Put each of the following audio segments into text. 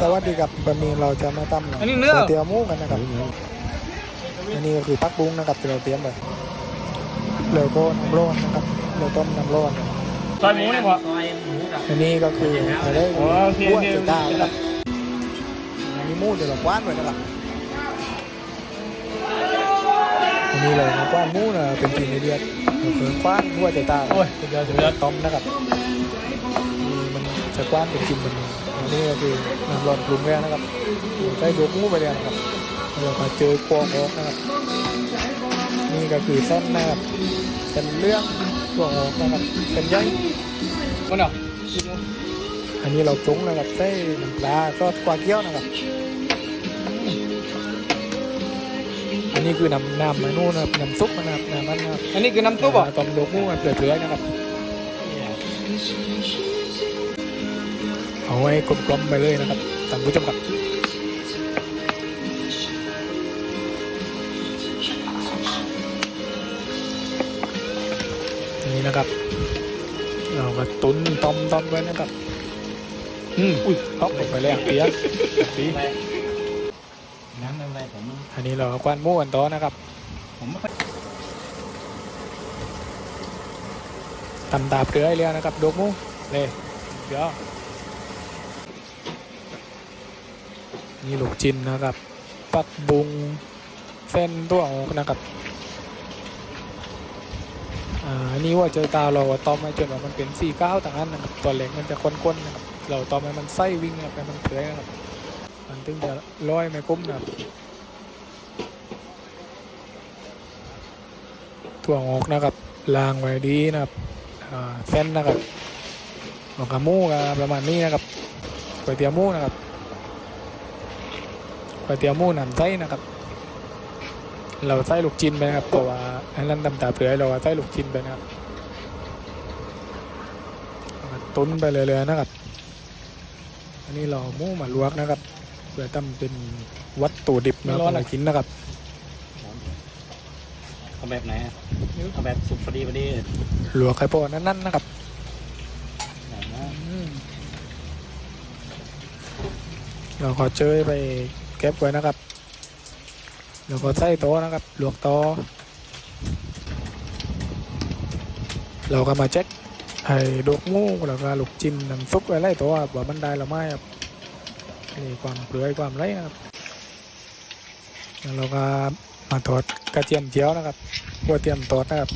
สวัสดีครับวันนี้เราจะมาทำอันนี้เนื้อก๋วยเตี๋ยวหมูกันนะครับอันนี้ก็คือปักบุ้งนะครับที่เราเตรียมไปเหลือโก้น้ำร้อนนะครับเหลือต้มน้ำร้อนซอยหมูนี่พออันนี้ก็คืออะไรโอเคอ้วนโอเคเจต้านะครับอันนี้หมูเดี๋ยวเรากว้านไว้นะครับอันนี้เลยนะกว้านหมูนะเป็นทีในเดียดก็คือกว้านหัวใจตาโอ้ยสุดยอดสุดยอดต้มนะครับนี่มันจะกว้านเป็นกินมัน อันนี้ก็คือน้ำร้อนปรุงแล้วนะครับใช้ดกหมูไปแล้วนะครับเรามาเจอกวางออกนะครับ นี่ก็คือเส้นนะครับเส้นเรื่องกวางออกนะครับเส้นใยคนเนาะอันนี้เราปรุงนะครับใส่น้ำปลาซอสกวาเกี๊ยวนะครับ อันนี้คือน้ำน้ำมันนู่นนะครับน้ำซุปนะครับน้ำมันนะครับอันนี้คือน้ำซุปเหรอต้มดกหมูมันเปลือยๆนะครับ เอาไว้กลมๆไปเลยนะครับท่านผู้ชมครับนี่นะครับเรามาตุนต้มต้มไว้นะครับ อืมอุ้ยฮอกลงไปแล้วเปียกดีน้ำอะไรผมอันนี้เราเอากวนมูกันต่อนะครับผมไม่ค่อยตำตาเปลือยแล้วนะครับดกมูเลยเดี๋ยว นี่ลูกจินนะครับ ปักบุงเส้นตัวออกนะครับอ่าอันนี้ว่าเจอตาเราตอมมาจนว่ามันเป็นสี่เก้าต่างอันนะครับตัวเล็กมันจะข้นๆนะครับเราตอมให้มันไส้วิ่งนะครับให้มันเปื่อยนะครับมันถึงจะร้อยไม่กุ้มนะครับถั่วงอกนะครับลางไว้ดีนะครับเส้นนะครับหมกกระมูกประมาณนี้นะครับก๋วยเตี๋ยวมูนะครับ ก๋วยเตี๋ยวหมูน้ำไส้นะครับ เราใส่ลูกชิ้นไปนะครับเพราะว่าอันนั้นตำตาเปลือยเราใส่ลูกชิ้นไปนะครับเอามาตุ้นไปเลยเลยๆนะครับ อันนี้เราหมูมาลวกนะครับ เพื่อทำเป็นวัตถุดิบนะครับมากินนะครับเอาแบบไหนอะเอาแบบสุกพอดีพอดีลวกไข่โพดนั่นๆนะครับไหนนะอืมเราขอเจยไป เก็บไว้นะครับ แล้วก็ใส่โตนะครับลวกโตเราก็มาเช็คไอ้ดอกงูแล้วก็ลูกจิ้นน้ำซุปอะไรตัวครับว่ามันได้หรือไม่ครับนี่ความเปลือยความไรนะครับแล้วเราก็มาทอดกระเทียมเจียวนะครับหัวเทียมทอดนะครับ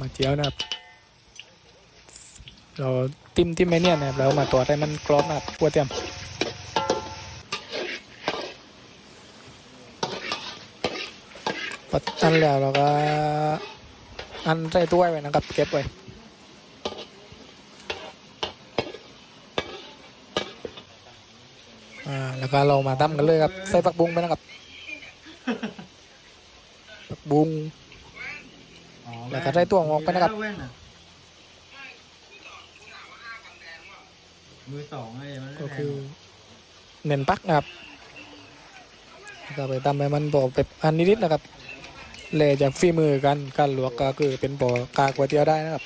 มาเจียวนะครับ เราติ้มติ้มไอ้เนี่ยนะครับแล้วมาตรวให้มันกรอบนะครับหัวเทียม ปัดอันแล้วเราก็อันใส่ถ้วยไว้นะครับ เก็บไว้อ่าแล้วก็เรามาทำกันเลยครับ ใส่ผักบุ้งไปนะครับผักบุ้งแล้วก็ได้ตัวงอกไปนะครับ มือสองอะไรมันก็คือเน้นปักนะครับแล้วก็ไปทำให้มันบอกแบบอันนิดๆนะครับ เลยจากฝีมือกันการลวกก็คือเป็นปอกากก๋วยเตี๋ยวได้นะครับ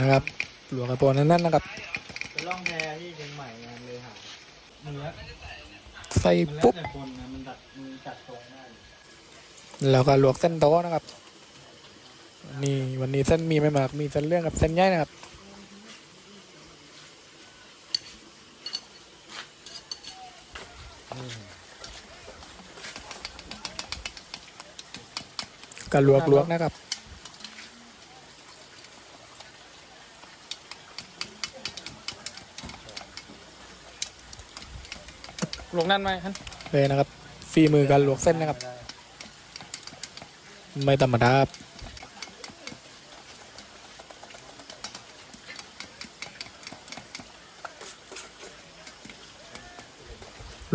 นะครับ หลวกกระโปรงนั่นๆนะครับเป็นร่องแพที่เชียงใหม่งานเลยหาใส่ปุ๊บแล้วก็ลวกเส้นโต๊ะนะครับ นี่วันนี้เส้นมีไม่มากมีเส้นเรื่องกับเส้นใหญ่นะครับ ก็ลวกลวกๆนะครับ ลงนั่นไหมฮันเลยนะครับฝีมือการลวกเส้นนะครับ ไม่ธรรมดาครับ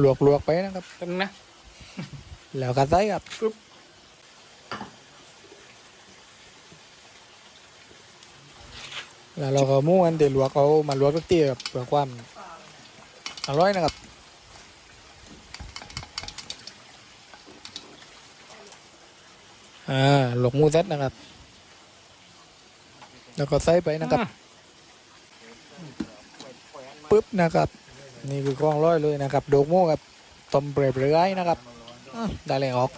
ลวกลวกๆไปนะครับตรงนะ แล้วก็ใส่ครับปึ๊บ แล้วเราก็ม้วนเดี๋ยวลวกเอามาลวกสักทีครับเพื่อความอร่อยนะครับอ่าหลกหมูเซ็ตนะครับ แล้วก็ใส่ไปนะครับปึ๊บนะครับ นี่คือกล้องร้อยเลยนะครับโดกโม่กับต้มเปรย์เปรย์นะครับอืมได้เลยออก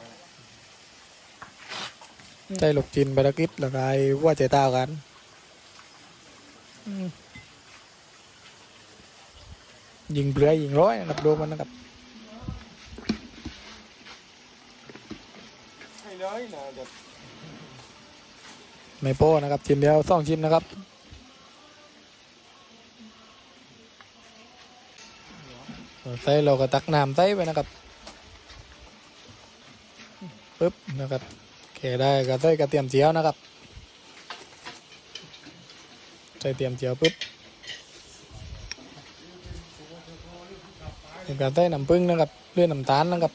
ใส่ลูกจินไปตะกิดแล้วก็ไอ้ว่าใจตากันอืม ยิงเปลือยิงร้อยนะครับโดกมันนะครับไม่โป้นะครับชิ้นเดียวสองชิ้นนะครับใส่เราก็ตักน้ำใส่ไปนะครับปึ๊บนะครับโอเคได้ก็ใส่กระเทียมเจียวนะครับ ส่เทียมเจียวปึ๊บเป็นการใส่น้ำผึ้งนะครับเลื่อนน้ำตาลนะครับ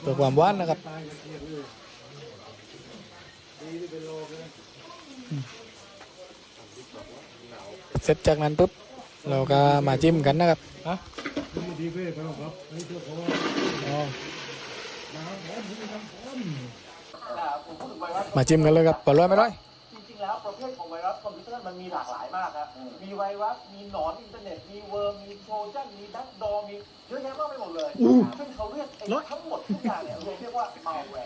เพื่อความหวานนะครับเสร็จจากนั้นปุ๊บเราก็มาจิ้มกันนะครับอ๋อมาจิ้มกันเลยครับปลอยไม่ร้อย แล้วประเภทของไวรัสคอมพิวเตอร์มันมีหลากหลายมากครับ มีไวรัส มีหนอนอินเทอร์เน็ต มีเวิร์ม มีโทรจันมีแบ็กดอร์มีเยอะแยะมากไปหมดเลย ซึ่งเขาเรียกไอ้ทั้งหมดทุกอย่างเนี่ยเรียกว่า malware